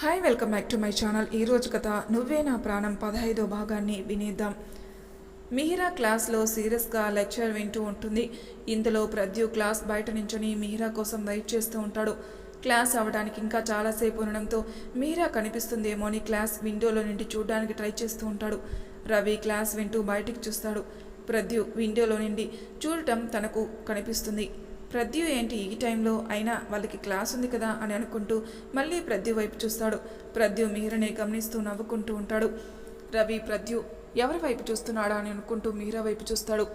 Hi welcome back to my channel ఈరోజు కథ నువ్వే నా ప్రాణం పదహైదో భాగాన్ని వినేద్దాం. మిహిరా క్లాస్లో సీరియస్గా లెక్చర్ వింటూ ఉంటుంది. ఇందులో ప్రద్యు క్లాస్ బయట నుంచొని మిహిరా కోసం వెయిట్ చేస్తూ ఉంటాడు. క్లాస్ అవ్వడానికి ఇంకా చాలాసేపు ఉండడంతో మీరా కనిపిస్తుందేమో అని క్లాస్ విండోలో నుండి చూడడానికి ట్రై చేస్తూ ఉంటాడు. రవి క్లాస్ వింటూ బయటికి చూస్తాడు. ప్రద్యు విండోలో నుండి చూడటం తనకు కనిపిస్తుంది. ప్రద్యు ఏంటి ఈ టైంలో? అయినా వాళ్ళకి క్లాస్ ఉంది కదా అని అనుకుంటూ మళ్ళీ ప్రద్యు వైపు చూస్తాడు. ప్రద్యు మీరనే గమనిస్తూ నవ్వుకుంటూ ఉంటాడు. రవి ప్రద్యు ఎవరి వైపు చూస్తున్నాడా అని అనుకుంటూ మీరా వైపు చూస్తాడు.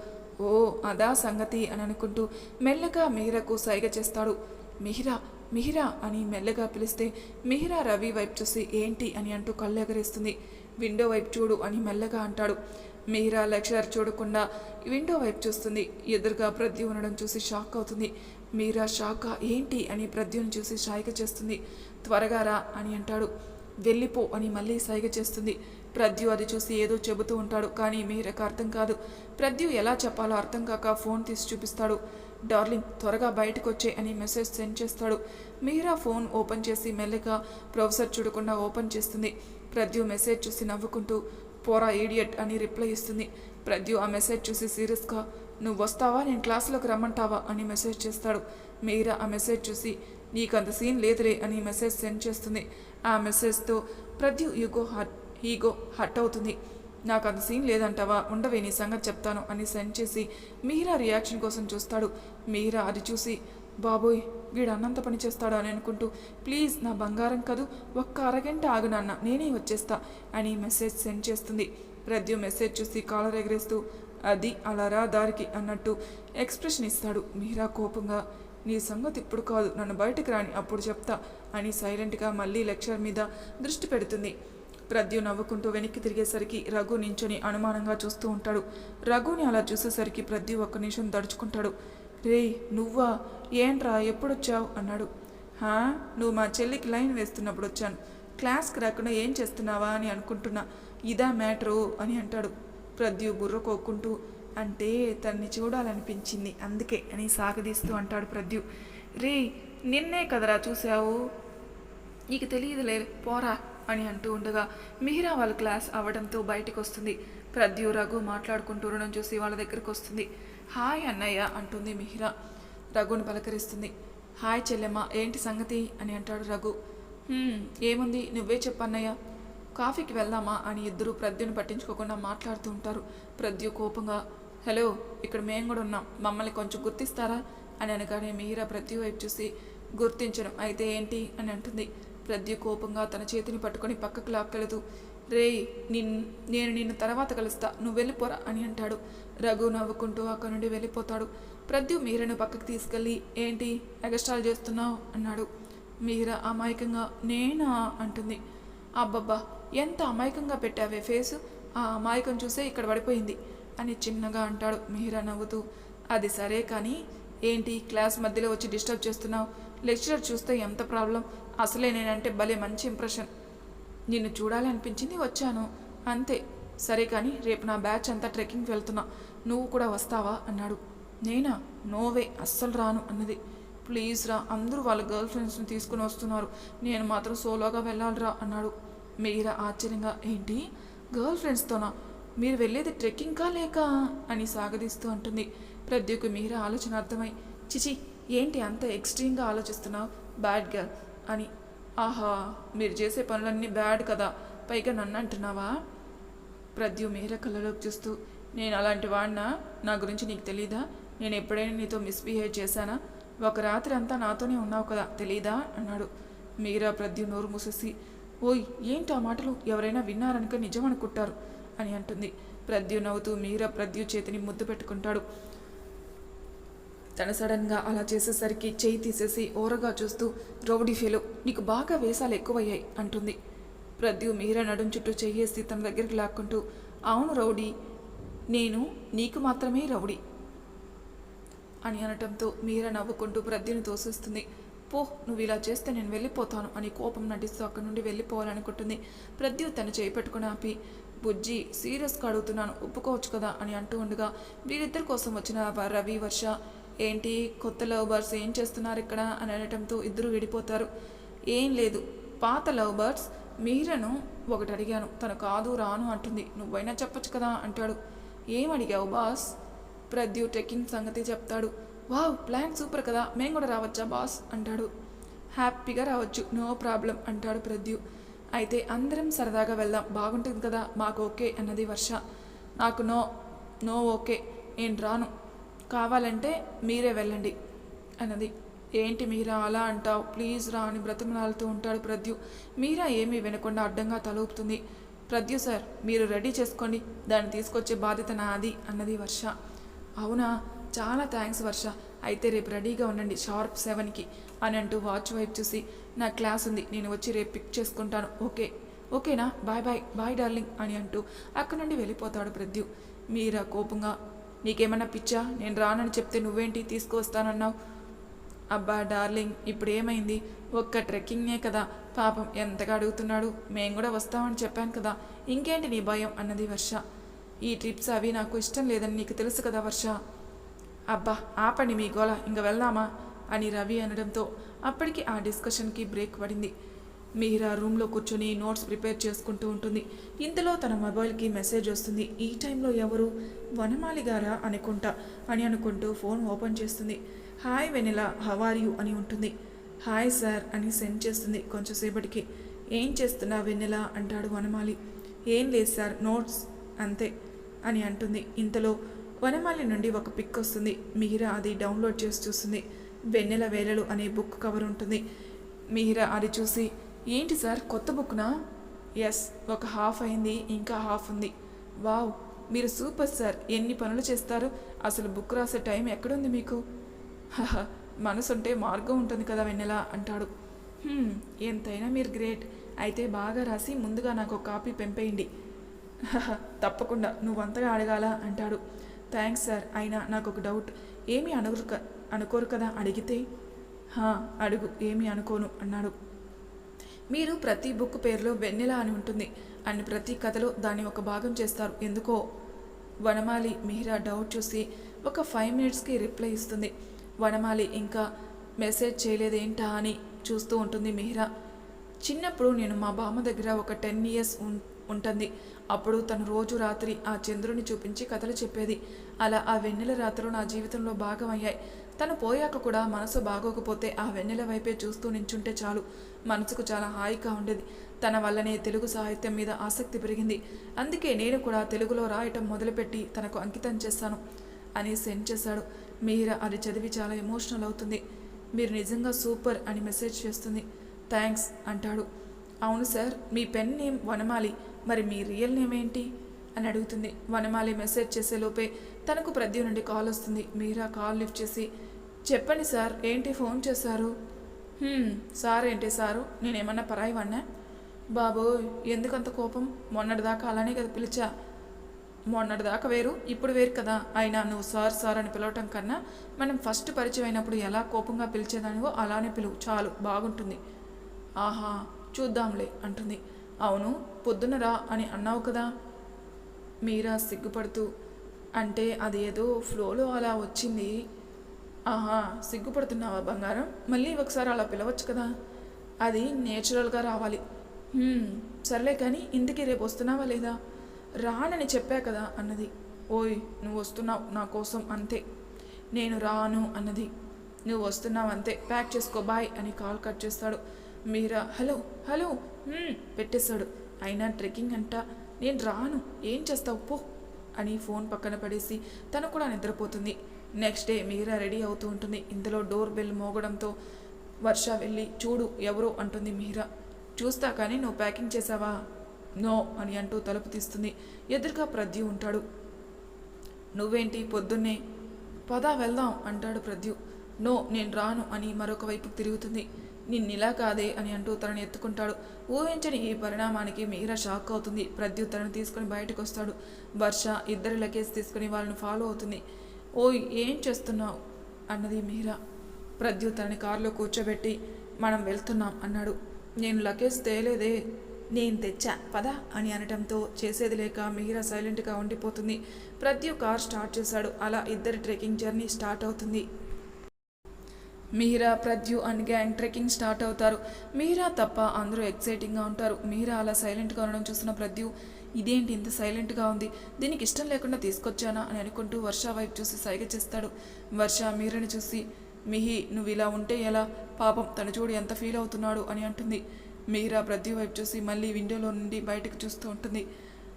ఓ అదా సంగతి అని అనుకుంటూ మెల్లగా మీరకు సైగ చేస్తాడు. మిహిరా మిహిరా అని మెల్లగా పిలిస్తే మిహిరా రవి వైపు చూసి ఏంటి అని అంటూ కళ్ళు ఎగరేస్తుంది. విండో వైపు చూడు అని మెల్లగా అంటాడు. మీరా లెక్చరర్ చూడకుండా విండో వైపు చూస్తుంది. ఎదురుగా ప్రద్యు ఉండడం చూసి షాక్ అవుతుంది. మీరా షాకా ఏంటి అని ప్రద్యుని చూసి సైగ చేస్తుంది. త్వరగా రా అని అంటాడు. వెళ్ళిపో అని మళ్ళీ సైగ చేస్తుంది. ప్రద్యు అది చూసి ఏదో చెబుతూ ఉంటాడు కానీ మీరకు అర్థం కాదు. ప్రద్యు ఎలా చెప్పాలో అర్థం కాక ఫోన్ తీసి చూపిస్తాడు. డార్లింగ్ త్వరగా బయటకు వచ్చే అని మెసేజ్ సెండ్ చేస్తాడు. మీరా ఫోన్ ఓపెన్ చేసి మెల్లగా ప్రొఫెసర్ చూడకుండా ఓపెన్ చేస్తుంది. ప్రద్యు మెసేజ్ చూసి నవ్వుకుంటూ పోరా ఈడియట్ అని రిప్లై ఇస్తుంది. ప్రద్యు ఆ మెసేజ్ చూసి సీరియస్గా నువ్వు వస్తావా? నేను క్లాస్లోకి రమ్మంటావా? అని మెసేజ్ చేస్తాడు. మీరా ఆ మెసేజ్ చూసి నీకు అంత సీన్ లేదులే అని మెసేజ్ సెండ్ చేస్తుంది. ఆ మెసేజ్తో Pradyu ego hurt ego hurt అవుతుంది. నాకు అంత సీన్ లేదంటావా? ఉండవే నీ సంగతి చెప్తాను అని సెండ్ చేసి మీరా రియాక్షన్ కోసం చూస్తాడు. మీరా అది చూసి బాబోయ్ వీడు అన్నంత పని చేస్తాడు? అని అనుకుంటూ ప్లీజ్ నా బంగారం కదూ ఒక్క అరగంట ఆగు నాన్న నేనే వచ్చేస్తా అని మెసేజ్ సెండ్ చేస్తుంది. ప్రద్యు మెసేజ్ చూసి కాలర్ ఎగరేస్తూ అది అలా రా దారికి అన్నట్టు ఎక్స్ప్రెషన్ ఇస్తాడు. మీరా కోపంగా నీ సంగతి ఇప్పుడు కాదు నన్ను బయటకు రాని అప్పుడు చెప్తా అని సైలెంట్గా మళ్ళీ లెక్చర్ మీద దృష్టి పెడుతుంది. ప్రద్యు నవ్వుకుంటూ వెనక్కి తిరిగేసరికి రఘు నించొని అనుమానంగా చూస్తూ ఉంటాడు. రఘుని అలా చూసేసరికి ప్రద్యు ఒక్క నిమిషం దడుచుకుంటాడు. రేయ్ నువ్వా? ఏంట్రా? ఎప్పుడొచ్చావు? అన్నాడు. హా? నువ్వు మా చెల్లికి లైన్ వేస్తున్నప్పుడు వచ్చాను. క్లాస్కి రాకుండా ఏం చేస్తున్నావా? అని అనుకుంటున్నా. ఇదా మ్యాటరు? అని అంటాడు. ప్రద్యు బుర్ర కోక్కుంటూ అంటే తన్ని చూడాలనిపించింది అందుకే అని సాగదీస్తూ అంటాడు ప్రద్యు రే నిన్నే కదరా చూసావు నీకు తెలియదులే పోరా. అని అంటూ ఉండగా మిహిరా వాళ్ళ క్లాస్ అవ్వడంతో బయటకు వస్తుంది ప్రద్యు రఘు మాట్లాడుకుంటూ ఉండడం చూసి వాళ్ళ దగ్గరకు వస్తుంది హాయ్ అన్నయ్య అంటుంది మిహిరా. రఘుని పలకరిస్తుంది. హాయ్ చెల్లెమ్మ ఏంటి సంగతి? అని అంటాడు రఘు. ఏముంది? నువ్వే చెప్పన్నయ్య. కాఫీకి వెళ్దామా? అని ఇద్దరు ప్రద్యుని పట్టించుకోకుండా మాట్లాడుతూ ఉంటారు. ప్రద్యు కోపంగా హలో ఇక్కడ మేము కూడా ఉన్నాం. మమ్మల్ని కొంచెం గుర్తిస్తారా? అని అనగానే మీరా ప్రద్యు వైపు చూసి గుర్తించడం అయితే ఏంటి? అని అంటుంది. ప్రద్యు కోపంగా తన చేతిని పట్టుకొని పక్కకు లాక్కెళుతూ రేయ్ నిన్ నేను నిన్ను తర్వాత కలుస్తా నువ్వు వెళ్ళిపోరా అని అంటాడు. రఘు నవ్వుకుంటూ అక్కడి నుండి వెళ్ళిపోతాడు. ప్రద్యు మీరను పక్కకు తీసుకెళ్ళి ఏంటి ఎగస్టాల్ చేస్తున్నావు? అన్నాడు. మీరా అమాయకంగా నేనా? అంటుంది. అబ్బబ్బా ఎంత అమాయకంగా పెట్టావే ఫేసు? ఆ అమాయకం చూసే ఇక్కడ పడిపోయింది అని చిన్నగా అంటాడు మీరా నవ్వుతూ. అది సరే కానీ ఏంటి క్లాస్ మధ్యలో వచ్చి డిస్టర్బ్ చేస్తున్నావు? లెక్చరర్ చూస్తే ఎంత ప్రాబ్లం? అసలే నేనంటే భలే మంచి ఇంప్రెషన్ నిన్ను చూడాలి అనిపించింది వచ్చాను. అంతే. సరే కానీ రేపు నా బ్యాచ్ అంతా ట్రెక్కింగ్ వెళ్తున్నా. నువ్వు కూడా వస్తావా? అన్నాడు. నేనా? నోవే అస్సలు రాను అన్నది. ప్లీజ్ రా అందరూ వాళ్ళ గర్ల్ ఫ్రెండ్స్ని తీసుకుని వస్తున్నారు. నేను మాత్రం సోలోగా వెళ్ళాలిరా అన్నాడు. మీరా ఆశ్చర్యంగా ఏంటి? గర్ల్ ఫ్రెండ్స్తోనా? మీరు వెళ్ళేది ట్రెక్కింగ్కా లేక? అని సాగదీస్తూ అంటుంది. ప్రద్యుకు మీరా ఆలోచన అర్థమై చిచి ఏంటి అంత ఎక్స్ట్రీమ్గా ఆలోచిస్తున్నావు? బ్యాడ్ గర్ల్ అని. ఆహా మీరు చేసే పనులన్నీ బ్యాడ్ కదా. పైగా నన్ను అంటున్నావా? ప్రద్యు మేర కళ్ళలోకి చూస్తూ నేను అలాంటి వాడినా? నా గురించి నీకు తెలీదా? నేను ఎప్పుడైనా నీతో మిస్బిహేవ్ చేశానా? ఒక రాత్రి అంతా నాతోనే ఉన్నావు కదా తెలీదా? అన్నాడు. మీరా ప్రద్యు నోరు మూసేసి ఓయ్ ఏంటి ఆ మాటలు? ఎవరైనా విన్నారనుక నిజం అనుకుంటారు అని అంటుంది. ప్రద్యు నవ్వుతూ మీరా ప్రద్యు చేతిని ముద్దు పెట్టుకుంటాడు. తను సడన్గా అలా చేసేసరికి చేయి తీసేసి ఓరగా చూస్తూ రౌడీ ఫెలో నీకు బాగా వేషాలు ఎక్కువయ్యాయి అంటుంది. ప్రద్యు మీరా నడుం చుట్టూ చెయ్యేసి తన దగ్గరికి లాక్కుంటూ అవును రౌడీ నేను నీకు మాత్రమే రౌడీ అని అనటంతో మీరా నవ్వుకుంటూ ప్రద్యుని తోసేస్తుంది. పో నువ్వు ఇలా చేస్తే నేను వెళ్ళిపోతాను అని కోపం నటిస్తూ అక్కడి నుండి వెళ్ళిపోవాలనుకుంటుంది. ప్రద్యు తను చేయి పెట్టుకుని ఆపి బుజ్జి సీరియస్గా అడుగుతున్నాను ఒప్పుకోవచ్చు కదా అని అంటూ ఉండగా వీరిద్దరి కోసం వచ్చిన రవి వర్ష ఏంటి కొత్త లవ్ బర్స్ ఏం చేస్తున్నారు ఇక్కడ అని అనటంతో ఇద్దరు విడిపోతారు. ఏం లేదు పాత లవ్బర్స్ మీరను ఒకటి అడిగాను. తను కాదు రాను అంటుంది. నువ్వైనా చెప్పొచ్చు కదా అంటాడు. ఏం అడిగావు బాస్? ప్రద్యు ట్రెక్కింగ్ సంగతి చెప్తాడు. వావ్ ప్లాన్ సూపర్ కదా మేము కూడా రావచ్చా బాస్? అంటాడు. హ్యాపీగా రావచ్చు నో ప్రాబ్లం అంటాడు ప్రద్యు. అయితే అందరం సరదాగా వెళ్దాం బాగుంటుంది కదా మాకు ఓకే అన్నది వర్ష. నాకు నో నో ఓకే నేను రాను. కావాలంటే మీరే వెళ్ళండి అన్నది. ఏంటి మీరా అలా అంటావు? ప్లీజ్ రా అని బ్రతిమలాడుతూ ఉంటాడు ప్రద్యు. మీరా ఏమీ వినకుండా అడ్డంగా తలూపుతుంది ప్రద్యు సార్ మీరు రెడీ చేసుకోండి. దాన్ని తీసుకొచ్చే బాధ్యత నాది అన్నది వర్ష. అవునా? చాలా థ్యాంక్స్ వర్ష. అయితే రేపు రెడీగా ఉండండి షార్ప్ సెవెన్కి అని అంటూ వాచ్ వైపు చూసి నా క్లాస్ ఉంది నేను వచ్చి రేపు పిక్ చేసుకుంటాను. ఓకే. ఓకేనా? Bye bye. బాయ్ డార్లింగ్ అని అంటూ అక్కడి నుండి వెళ్ళిపోతాడు ప్రద్యు. మీరా కోపంగా నీకేమన్నా పిచ్చా? నేను రానని చెప్తే నువ్వేంటి తీసుకువస్తానన్నావు? అబ్బా డార్లింగ్ ఇప్పుడు ఏమైంది ఒక్క ట్రెక్కింగే కదా. పాపం ఎంతగా అడుగుతున్నాడు? మేము కూడా వస్తామని చెప్పాను కదా. ఇంకేంటి నీ భయం? అన్నది వర్ష. ఈ ట్రిప్స్ అవి నాకు ఇష్టం లేదని నీకు తెలుసు కదా వర్ష. అబ్బా ఆపండి మీ గోల. ఇంక వెళ్దామా? అని రవి అనడంతో అప్పటికి ఆ డిస్కషన్కి బ్రేక్ పడింది. మీరా రూమ్లో కూర్చొని నోట్స్ ప్రిపేర్ చేసుకుంటూ ఉంటుంది. ఇంతలో తన మొబైల్కి మెసేజ్ వస్తుంది. ఈ టైంలో ఎవరు? వనమాలి గారా? అనుకుంటా. అని అనుకుంటూ ఫోన్ ఓపెన్ చేస్తుంది. Hi Venila how are you? అని ఉంటుంది. హాయ్ సార్ అని సెండ్ చేస్తుంది కొంచెంసేపటికి. ఏం చేస్తున్నా వెన్నెల అంటాడు వనమాలి. ఏం లేదు సార్ నోట్స్ అంతే అని అంటుంది. ఇంతలో వనమాలి నుండి ఒక పిక్ వస్తుంది. మీరా అది డౌన్లోడ్ చేసి చూస్తుంది. వెన్నెల వేలలు అనే బుక్ కవర్ ఉంటుంది. మీరా అది చూసి ఏంటి సార్ కొత్త బుక్నా? ఎస్ ఒక హాఫ్ అయింది ఇంకా హాఫ్ ఉంది. వావ్ మీరు సూపర్ సార్ ఎన్ని పనులు చేస్తారు అసలు బుక్ రాసే టైం ఎక్కడుంది మీకు? హహ మనసుంటే మార్గం ఉంటుంది కదా వెన్నెలా అంటాడు. ఎంతైనా మీరు గ్రేట్ అయితే బాగా రాసి ముందుగా నాకు ఒక కాపీ పెంపేయండి. "హహ, తప్పకుండా నువ్వంతగా అడగాల అంటాడు. థ్యాంక్స్ సార్ అయినా నాకు ఒక డౌట్ ఏమీ అనుకోరు అనుకోరు కదా అడిగితే? "హా, అడుగు ఏమీ అనుకోను అన్నాడు. మీరు ప్రతి బుక్ పేరులో వెన్నెల అని ఉంటుంది. అని ప్రతి కథలో దాన్ని ఒక భాగం చేస్తారు. ఎందుకో? వనమాలి మిహిరా డౌట్ చూసి ఒక ఫైవ్ మినిట్స్కి రిప్లై ఇస్తుంది. వనమాలి ఇంకా మెసేజ్ చేయలేదేంటా అని చూస్తూ ఉంటుంది మిహిరా. చిన్నప్పుడు నేను మా బామ్మ దగ్గర ఒక టెన్ ఇయర్స్ ఉంటుంది. అప్పుడు తను రోజు రాత్రి ఆ చంద్రుని చూపించి కథలు చెప్పేది. అలా ఆ వెన్నెల రాత్రులు నా జీవితంలో భాగమయ్యాయి. తను పోయాక కూడా మనసు బాగోకపోతే ఆ వెన్నెల వైపే చూస్తూ నించుంటే చాలు. మనసుకు చాలా హాయిగా ఉండేది. తన వల్లనే తెలుగు సాహిత్యం మీద ఆసక్తి పెరిగింది. అందుకే నేను కూడా తెలుగులో రాయటం మొదలుపెట్టి తనకు అంకితం చేస్తాను అని సెండ్ చేశాడు. మీరా అది చదివి చాలా ఎమోషనల్ అవుతుంది. మీరు నిజంగా సూపర్ అని మెసేజ్ చేస్తుంది. థ్యాంక్స్ అంటాడు. అవును సార్ మీ పెన్ నేమ్ వనమాలి. మరి మీ రియల్ నేమ్ ఏంటి? అని అడుగుతుంది. వనమాలి మెసేజ్ చేసే లోపే తనకు ప్రద్యు నుండి కాల్ వస్తుంది. మీరా కాల్ లిఫ్ట్ చేసి చెప్పండి సార్ ఏంటి ఫోన్ చేశారు? సార్ ఏంటి సారు? నేనేమన్నా పరాయి వాడినా బాబోయ్ ఎందుకంత కోపం? మొన్నటిదాకా అలానే కదా పిలిచా. మొన్నటిదాకా వేరు ఇప్పుడు వేరు కదా. అయినా నువ్వు సార్ సార్ అని పిలవటం కన్నా మనం ఫస్ట్ పరిచయం అయినప్పుడు ఎలా కోపంగా పిలిచేదానివో అలానే పిలువు చాలు బాగుంటుంది. ఆహా చూద్దాంలే అంటుంది. అవును పొద్దున రా అని అన్నావు కదా. మీరా సిగ్గుపడుతూ. అంటే అది ఏదో ఫ్లోలో అలా వచ్చింది. ఆహా సిగ్గుపడుతున్నావా బంగారం? మళ్ళీ ఒకసారి అలా పిలవచ్చు కదా. అది నేచురల్గా రావాలి. సర్లే కానీ ఇంటికి రేపు వస్తున్నావా లేదా? రానని చెప్పా కదా అన్నది. ఓయ్ నువ్వు వస్తున్నావు నా కోసం అంతే. నేను రాను అన్నది. నువ్వు వస్తున్నావు అంతే ప్యాక్ చేసుకో బాయ్ అని కాల్ కట్ చేస్తాడు. మీరా హలో హలో పెట్టేస్తాడు పెట్టేశాడు. అయినా ట్రెక్కింగ్ అంట. నేను రాను ఏం చేస్తావు? పో అని ఫోన్ పక్కన పడేసి తను కూడా నిద్రపోతుంది. నెక్స్ట్ డే మీరా రెడీ అవుతూ ఉంటుంది. ఇంతలో డోర్ బెల్ మోగడంతో వర్ష వెళ్ళి చూడు ఎవరో? అంటుంది మీరా. చూస్తా కానీ నువ్వు ప్యాకింగ్ చేసావా? నో అని అంటూ తలుపు తీస్తుంది. ఎదురుగా ప్రద్యు ఉంటాడు. నువ్వేంటి పొద్దున్నే? పదా వెళ్దాం అంటాడు ప్రద్యు. నో నేను రాను అని మరొక వైపుకు తిరుగుతుంది. నిన్నిలా కాదే అని అంటూ తనని ఎత్తుకుంటాడు. ఊహించని ఈ పరిణామానికి మీరా షాక్ అవుతుంది. ప్రద్యు తనను తీసుకుని బయటకు వస్తాడు వర్ష ఇద్దరి లగేజ్ తీసుకుని వాళ్ళని ఫాలో అవుతుంది. ఓయ్ ఏం చేస్తున్నావు? అన్నది మీరా. ప్రద్యు తనని కారులో కూర్చోబెట్టి మనం వెళ్తున్నాం అన్నాడు. నేను లగేజ్ తేలేదే నేను తెచ్చా పదా అని అనటంతో చేసేది లేక మీరా సైలెంట్గా ఉండిపోతుంది. ప్రద్యు కార్ స్టార్ట్ చేశాడు. అలా ఇద్దరి ట్రెక్కింగ్ జర్నీ స్టార్ట్ అవుతుంది. Meera Pradyu and gang trekking start అవుతారు. మీరా తప్ప అందరూ ఎక్సైటింగ్గా ఉంటారు. మీరా అలా సైలెంట్గా ఉండడం చూసిన ప్రద్యు ఇదేంటి ఇంత సైలెంట్గా ఉంది? దీనికి ఇష్టం లేకుండా తీసుకొచ్చానా? అని అనుకుంటూ వర్ష వైపు చూసి సైగ చేస్తాడు. వర్ష మీరని చూసి మిహి నువ్వు ఇలా ఉంటే ఎలా? పాపం తను చూడు ఎంత ఫీల్ అవుతున్నాడు? అని అంటుంది. మీరా ప్రతి వైపు చూసి మళ్ళీ విండోలో నుండి బయటకు చూస్తూ ఉంటుంది.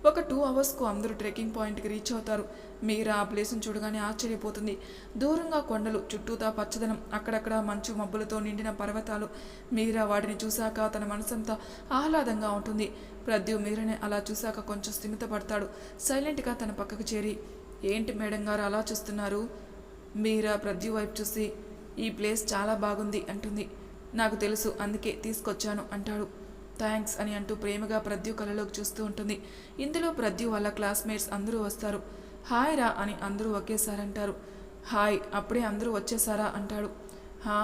ఒక టూ అవర్స్కు అందరూ ట్రెక్కింగ్ పాయింట్కి రీచ్ అవుతారు. మీరా ఆ ప్లేస్ను చూడగానే ఆశ్చర్యపోతుంది. దూరంగా కొండలు చుట్టూతా పచ్చదనం అక్కడక్కడ మంచు మబ్బులతో నిండిన పర్వతాలు. మీరా వాటిని చూశాక తన మనసంతా ఆహ్లాదంగా ఉంటుంది. ప్రద్యు మీరని అలా చూశాక కొంచెం స్థిమితపడతాడు సైలెంట్గా తన పక్కకు చేరి ఏంటి మేడం గారు అలా చూస్తున్నారు? మీరా ప్రద్యు వైపు చూసి ఈ ప్లేస్ చాలా బాగుంది అంటుంది. నాకు తెలుసు అందుకే తీసుకొచ్చాను అంటాడు. థ్యాంక్స్ అని అంటూ ప్రేమగా ప్రద్యు కళ్ళలోకి చూస్తూ ఉంటుంది. ఇందులో ప్రద్యు వాళ్ళ క్లాస్మేట్స్ అందరూ వస్తారు. హాయ్ రా అని అందరూ ఒకేసారి అంటారు హాయ్ అప్పుడే అందరూ వచ్చేసారా అంటాడు. హా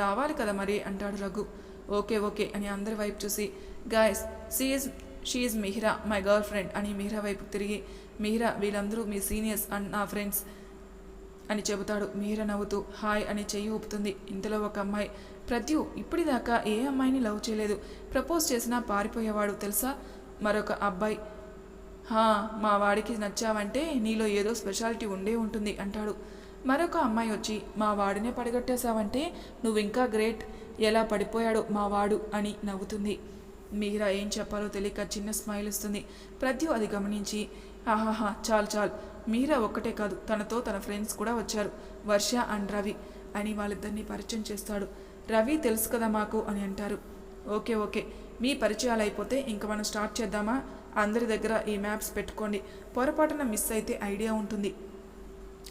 రావాలి కదా మరి అంటాడు రఘు. ఓకే ఓకే అని అందరి వైపు చూసి guys she's she Mihira my girlfriend అని మిహిరా వైపు తిరిగి మిహిరా వీళ్ళందరూ మీ సీనియర్స్ అండ్ నా ఫ్రెండ్స్. అని చెబుతాడు. మీర నవ్వుతూ హాయ్ అని చెయ్యి ఊపుతుంది. ఇంతలో ఒక అమ్మాయి ప్రత్యు ఇప్పటిదాకా ఏ అమ్మాయిని లవ్ చేయలేదు. ప్రపోజ్ చేసినా పారిపోయేవాడు తెలుసా? మరొక అబ్బాయి హా మా వాడికి నచ్చావంటే నీలో ఏదో స్పెషాలిటీ ఉండే ఉంటుంది అంటాడు. మరొక అమ్మాయి వచ్చి మా వాడినే పడగట్టేశావంటే నువ్వు ఇంకా గ్రేట్. ఎలా పడిపోయాడో మా వాడు అని నవ్వుతుంది. మీరా ఏం చెప్పాలో తెలియక చిన్న స్మైల్ ఇస్తుంది. ప్రద్యు అది గమనించి ఆహాహా చాలు చాలు. మీరా ఒక్కటే కాదు తనతో తన ఫ్రెండ్స్ కూడా వచ్చారు. వర్ష అండ్ రవి అని వాళ్ళిద్దరిని పరిచయం చేస్తాడు. రవి తెలుసు కదా మాకు అని అంటారు. Okay okay. మీ పరిచయాలు అయిపోతే ఇంక మనం స్టార్ట్ చేద్దామా? అందరి దగ్గర ఈ మ్యాప్స్ పెట్టుకోండి. పొరపాటున మిస్ అయితే ఐడియా ఉంటుంది.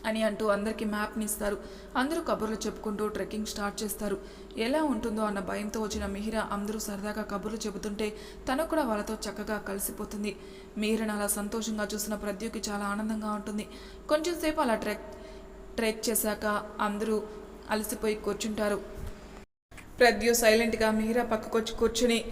అని అంటూ అందరికీ మ్యాప్ని ఇస్తారు. అందరూ కబుర్లు చెప్పుకుంటూ ట్రెక్కింగ్ స్టార్ట్ చేస్తారు. ఎలా ఉంటుందో అన్న భయంతో వచ్చిన మిహిర అందరూ సరదాగా కబుర్లు చెబుతుంటే తను కూడా వాళ్ళతో చక్కగా కలిసిపోతుంది. మిహిరను అలా సంతోషంగా చూసిన ప్రద్యుకి చాలా ఆనందంగా ఉంటుంది. కొంచెం సేపు అలా ట్రెక్ ట్రెక్ చేశాక అందరూ అలసిపోయి కూర్చుంటారు. ప్రద్యు సైలెంట్గా మిహిరా పక్కకొచ్చి కూర్చుని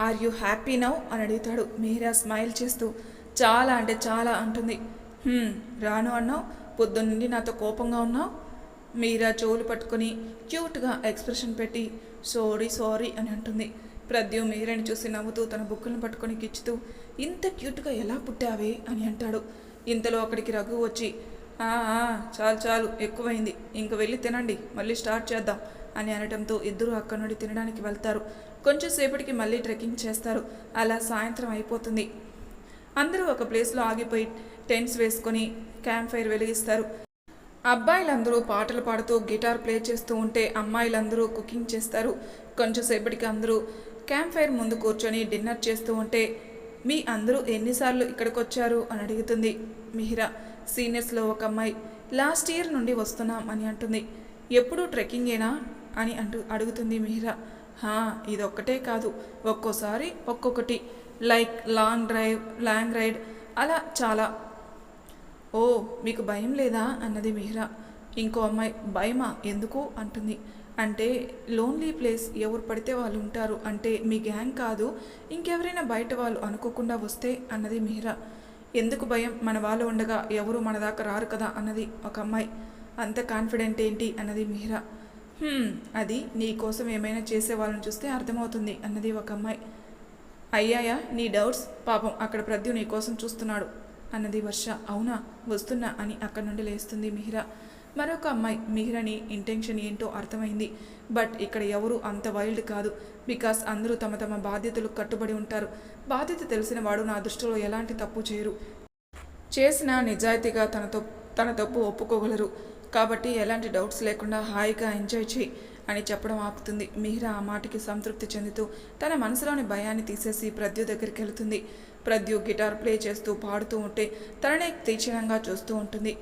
ఆర్ యూ హ్యాపీ నౌ అని అడుగుతాడు. మిహిరా స్మైల్ చేస్తూ చాలా అంటే చాలా అంటుంది. Hmm, రాను అన్నావు? పొద్దున్నుండి నాతో కోపంగా ఉన్నావు? మీరా చెవులు పట్టుకొని క్యూట్గా ఎక్స్ప్రెషన్ పెట్టి సారీ సారీ అని అంటుంది. ప్రద్యు మీరని చూసి నవ్వుతూ తన బుక్కులను పట్టుకొని గిచ్చుతూ ఇంత క్యూట్గా ఎలా పుట్టావే? అని అంటాడు. ఇంతలో అక్కడికి రఘు వచ్చి చాలు చాలు ఎక్కువైంది. ఇంక వెళ్ళి తినండి. మళ్ళీ స్టార్ట్ చేద్దాం అని అనడంతో ఇద్దరు అక్కడి నుండి తినడానికి వెళ్తారు. కొంచెం సేపటికి మళ్ళీ ట్రెక్కింగ్ చేస్తారు. అలా సాయంత్రం అయిపోతుంది. అందరూ ఒక ప్లేస్లో ఆగిపోయి టెంట్స్ వేసుకొని క్యాంప్ ఫైర్ వెలిగిస్తారు. అబ్బాయిలందరూ పాటలు పాడుతూ గిటార్ ప్లే చేస్తూ ఉంటే అమ్మాయిలందరూ కుకింగ్ చేస్తారు. కొంచెం సేపటికి అందరూ క్యాంప్ ఫైర్ ముందు కూర్చొని డిన్నర్ చేస్తూ ఉంటే మీ అందరూ ఎన్నిసార్లు ఇక్కడికి వచ్చారు అని అడుగుతుంది మిహిరా. సీనియర్స్లో ఒక అమ్మాయి లాస్ట్ ఇయర్ నుండి వస్తున్నాం అని అంటుంది. ఎప్పుడు ట్రెక్కింగేనా అని అంటూ అడుగుతుంది మిహిరా. హా ఇదొక్కటే కాదు. ఒక్కోసారి ఒక్కొక్కటి. Like long drive long ride అలా చాలా ఓ మీకు భయం లేదా? అన్నది మిహిరా. ఇంకో అమ్మాయి భయమా? ఎందుకు? అంటుంది. అంటే లోన్లీ ప్లేస్ ఎవరు పడితే వాళ్ళు ఉంటారు. అంటే మీ గ్యాంగ్ కాదు. ఇంకెవరైనా బయట వాళ్ళు అనుకోకుండా వస్తే? అన్నది మిహిరా. ఎందుకు భయం? మన వాళ్ళు ఉండగా ఎవరు మన దాకా రారు కదా? అన్నది ఒక అమ్మాయి. అంత కాన్ఫిడెంట్ ఏంటి? అన్నది మిహిరా. అది నీ కోసం ఏమైనా చేసే వాళ్ళని చూస్తే అర్థమవుతుంది అన్నది ఒక అమ్మాయి. అయ్యాయా? నీ డౌట్స్? పాపం అక్కడ ప్రద్యు నీ కోసం చూస్తున్నాడు. అన్నది వర్ష. అవునా? వస్తున్నా అని అక్కడి నుండి లేస్తుంది మిహిరా. మరొక అమ్మాయి మిహిరని ఇంటెన్షన్ ఏంటో అర్థమైంది. బట్ ఇక్కడ ఎవరు అంత వైల్డ్ కాదు. బికాస్ అందరూ తమ తమ బాధ్యతలు కట్టుబడి ఉంటారు. బాధ్యత తెలిసిన వాడు నా దృష్టిలో ఎలాంటి తప్పు చేయరు. చేసిన నిజాయితీగా తన తన తప్పు ఒప్పుకోగలరు. కాబట్టి ఎలాంటి డౌట్స్ లేకుండా హాయిగా ఎంజాయ్ చేయి అని చెప్పడం ఆపుతుంది. మిహిరా ఆ మాటకి సంతృప్తి చెందుతూ తన మనసులోని భయాన్ని తీసేసి ప్రద్యు దగ్గరికి వెళుతుంది. ప్రద్యు గిటార్ ప్లే చేస్తూ పాడుతూ ఉంటే తననే తీక్షణంగా చూస్తూ ఉంటుంది.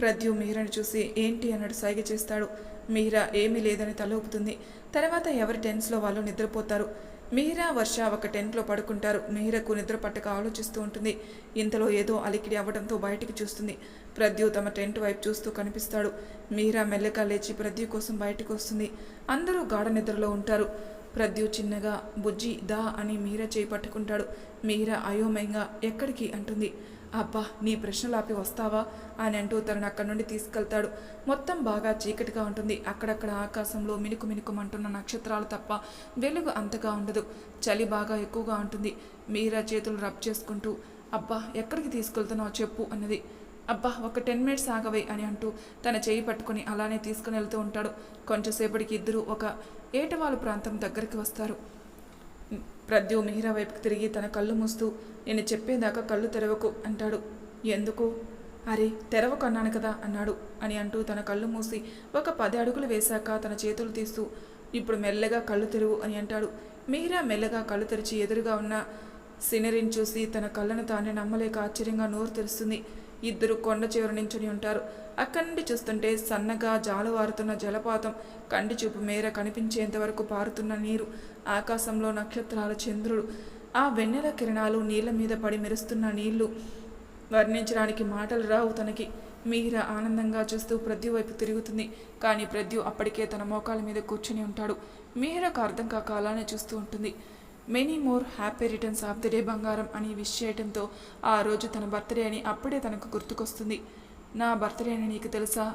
ప్రద్యు మీరని చూసి ఏంటి అన్నాడు సైగ చేస్తాడు. మీరా ఏమీ లేదని తలూపుతుంది. తర్వాత ఎవరి టెన్స్లో వాళ్ళు నిద్రపోతారు. మీరా వర్ష ఒక టెంట్లో పడుకుంటారు. మీరకు నిద్ర పట్టక ఆలోచిస్తూ ఉంటుంది. ఇంతలో ఏదో అలికిడి అవ్వడంతో బయటికి చూస్తుంది. ప్రద్యు తమ టెంట్ వైపు చూస్తూ కనిపిస్తాడు. మీరా మెల్లగా లేచి ప్రద్యు కోసం బయటకు వస్తుంది. అందరూ గాఢ నిద్రలో ఉంటారు. ప్రద్యు చిన్నగా బుజ్జి దా అని మీర చేపట్టుకుంటాడు. మీర మీరా అయోమయంగా ఎక్కడికి అంటుంది. అబ్బా నీ ప్రశ్నలాపి వస్తావా? అని అంటూ తనను అక్కడి నుండి తీసుకెళ్తాడు. మొత్తం బాగా చీకటిగా ఉంటుంది. అక్కడక్కడ ఆకాశంలో మినుకు మినుకుమంటున్న నక్షత్రాలు తప్ప వెలుగు అంతగా ఉండదు. చలి బాగా ఎక్కువగా ఉంటుంది. మీరా చేతులు రబ్ చేసుకుంటూ అబ్బా ఎక్కడికి తీసుకెళ్తున్నావు చెప్పు అన్నది. అబ్బా ఒక టెన్ మినిట్స్ ఆగవే అని అంటూ తన చేయి పట్టుకొని అలానే తీసుకుని వెళ్తూ ఉంటాడు. కొంచెంసేపటికి ఇద్దరు ఒక ఏటవాలు ప్రాంతం దగ్గరికి వస్తారు. ప్రద్యు మిహిరా వైపుకి తిరిగి తన కళ్ళు మూస్తూ నేను చెప్పేదాకా కళ్ళు తెరవకు అంటాడు. ఎందుకు? అరే తెరవకు అన్నాను కదా అన్నాడు అని అంటూ తన కళ్ళు మూసి ఒక పది అడుగులు వేశాక తన చేతులు తీస్తూ ఇప్పుడు మెల్లగా కళ్ళు తెరువు అని అంటాడు. మీరా మెల్లగా కళ్ళు తెరిచి ఎదురుగా ఉన్న సినరీని చూసి తన కళ్ళను తానే నమ్మలేక ఆశ్చర్యంగా నోరు తెరుస్తుంది. ఇద్దరు కొండ చివరి నించుని ఉంటారు. అక్కడి నుండి చూస్తుంటే సన్నగా జాలువారుతున్న జలపాతం కంటి చూపు మేర కనిపించేంత వరకు పారుతున్న నీరు ఆకాశంలో నక్షత్రాల చంద్రుడు. ఆ వెన్నెల కిరణాలు నీళ్ళ మీద పడి మెరుస్తున్న నీళ్ళు వర్ణించడానికి మాటలు రావు తనకి. మీర ఆనందంగా చూస్తూ ప్రద్యు వైపు తిరుగుతుంది. కానీ ప్రద్యు అప్పటికే తన మోకాల మీద కూర్చుని ఉంటాడు. మీరకు అర్థం కాక అలానే చూస్తూ ఉంటుంది. Many more happy returns of the day బంగారం అని విష్ చేయడంతో ఆ రోజు తన బర్త్డే అని అప్పుడే తనకు గుర్తుకొస్తుంది. నా బర్త్డే అని నీకు తెలుసా?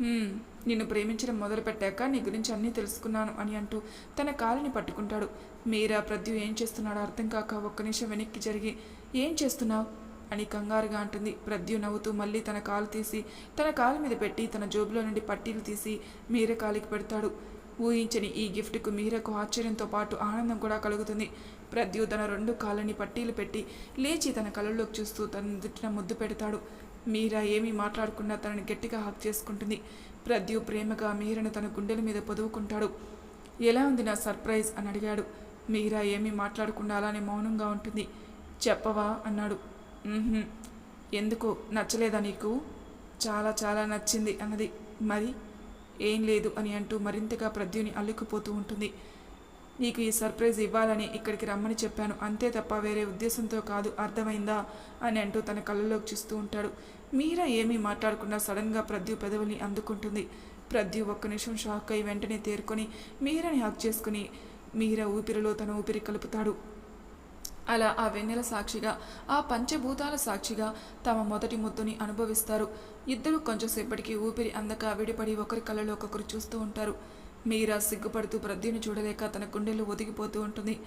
నిన్ను ప్రేమించడం మొదలుపెట్టాక నీ గురించి అన్నీ తెలుసుకున్నాను అని అంటూ తన కాలిని పట్టుకుంటాడు. మీరా ప్రద్యు ఏం చేస్తున్నాడో అర్థం కాక ఒక్క నిమిషం వెనక్కి జరిగి ఏం చేస్తున్నావు? అని కంగారుగా అంటుంది. ప్రద్యు నవ్వుతూ మళ్ళీ తన కాలు తీసి తన కాలు మీద పెట్టి తన జోబులో నుండి పట్టీలు తీసి మీర కాలికి పెడతాడు. ఊహించని ఈ గిఫ్ట్కు మీరకు ఆశ్చర్యంతో పాటు ఆనందం కూడా కలుగుతుంది. ప్రద్యు తన రెండు కాళ్ళని పట్టీలు పెట్టి లేచి తన కళ్ళలోకి చూస్తూ తన దిట్టిన ముద్దు పెడతాడు. మీరా ఏమీ మాట్లాడకుండా తనని గట్టిగా హక్ చేసుకుంటుంది. ప్రద్యు ప్రేమగా మీరను తన గుండెల మీద పొదువుకుంటాడు. ఎలా ఉంది నా సర్ప్రైజ్? అని అడిగాడు. మీరా ఏమీ మాట్లాడకుండా అలానే మౌనంగా ఉంటుంది. చెప్పవా? అన్నాడు. ఎందుకు? నచ్చలేదా నీకు? చాలా చాలా నచ్చింది అన్నది. మరి? ఏం లేదు అని అంటూ మరింతగా ప్రద్యుని అల్లుకుపోతూ ఉంటుంది. నీకు ఈ సర్ప్రైజ్ ఇవ్వాలని ఇక్కడికి రమ్మని చెప్పాను. అంతే తప్ప వేరే ఉద్దేశంతో కాదు. అర్థమైందా? అని అంటూ తన కళ్ళలోకి చూస్తూ ఉంటాడు. మీరా ఏమీ మాట్లాడకుండా సడన్గా ప్రద్యు పెదవుల్ని అందుకుంటుంది. ప్రద్యు ఒక్క నిమిషం షాక్ అయి వెంటనే తేరుకొని మీరని హక్ చేసుకుని మీరా ఊపిరిలో తన ఊపిరి కలుపుతాడు. అలా ఆ వెన్నెల సాక్షిగా ఆ పంచభూతాల సాక్షిగా తమ మొదటి ముద్దుని అనుభవిస్తారు. ఇద్దరు కొంచెంసేపటికి ఊపిరి అందక విడిపడి ఒకరి కళ్ళలో ఒకరు చూస్తూ ఉంటారు. మీరా సిగ్గుపడుతూ ప్రద్యుని చూడలేక తన గుండెలు ఒదిగిపోతూ ఉంటుంది.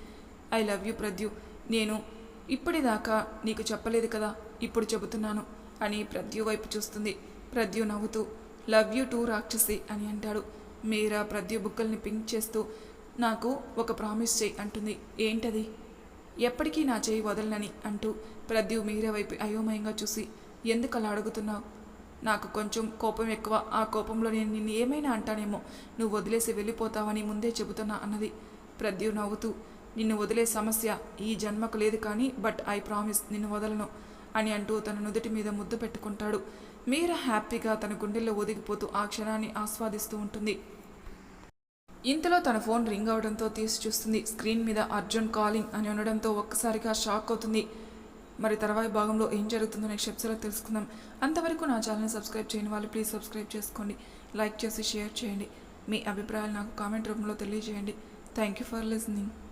I love you Pradyu. నేను ఇప్పటిదాకా నీకు చెప్పలేదు కదా ఇప్పుడు చెబుతున్నాను అని ప్రద్యు వైపు చూస్తుంది. ప్రద్యు నవ్వుతూ లవ్ యూ టూ రాక్షసి అని అంటాడు. మీరా ప్రద్యు బుక్కల్ని పింక్ చేస్తూ నాకు ఒక ప్రామిస్ చేయి అంటుంది. ఏంటది? ఎప్పటికీ నా చేయి వదలనని అంటూ ప్రద్యు మీరే వైపు అయోమయంగా చూసి ఎందుకు అలా అడుగుతున్నావు? నాకు కొంచెం కోపం ఎక్కువ. ఆ కోపంలో నేను నిన్ను ఏమైనా అంటానేమో. నువ్వు వదిలేసి వెళ్ళిపోతావని ముందే చెబుతున్నా అన్నది. ప్రద్యు నవ్వుతూ నిన్ను వదిలే సమస్య ఈ జన్మకు లేదు కానీ బట్ ఐ ప్రామిస్ నిన్ను వదలను అని అంటూ తన నుదుటి మీద ముద్దు పెట్టుకుంటాడు. మీరా హ్యాపీగా తన గుండెల్లో ఒదిగిపోతూ ఆ క్షణాన్ని ఆస్వాదిస్తూ ఉంటుంది. ఇంతలో తన ఫోన్ రింగ్ అవడంతో తీసి చూస్తుంది. స్క్రీన్ మీద అర్జున్ కాలింగ్ అని ఉండడంతో ఒక్కసారిగా షాక్ అవుతుంది. మరి తర్వాయి భాగంలో ఏం జరుగుతుందో నెక్స్ట్ ఎపిసోడ్లో తెలుసుకుందాం. అంతవరకు నా ఛానల్ని సబ్స్క్రైబ్ చేయని వాళ్ళు ప్లీజ్ సబ్స్క్రైబ్ చేసుకోండి. లైక్ చేసి షేర్ చేయండి. మీ అభిప్రాయాలు నాకు కామెంట్ రూపంలో తెలియజేయండి. Thank you for listening.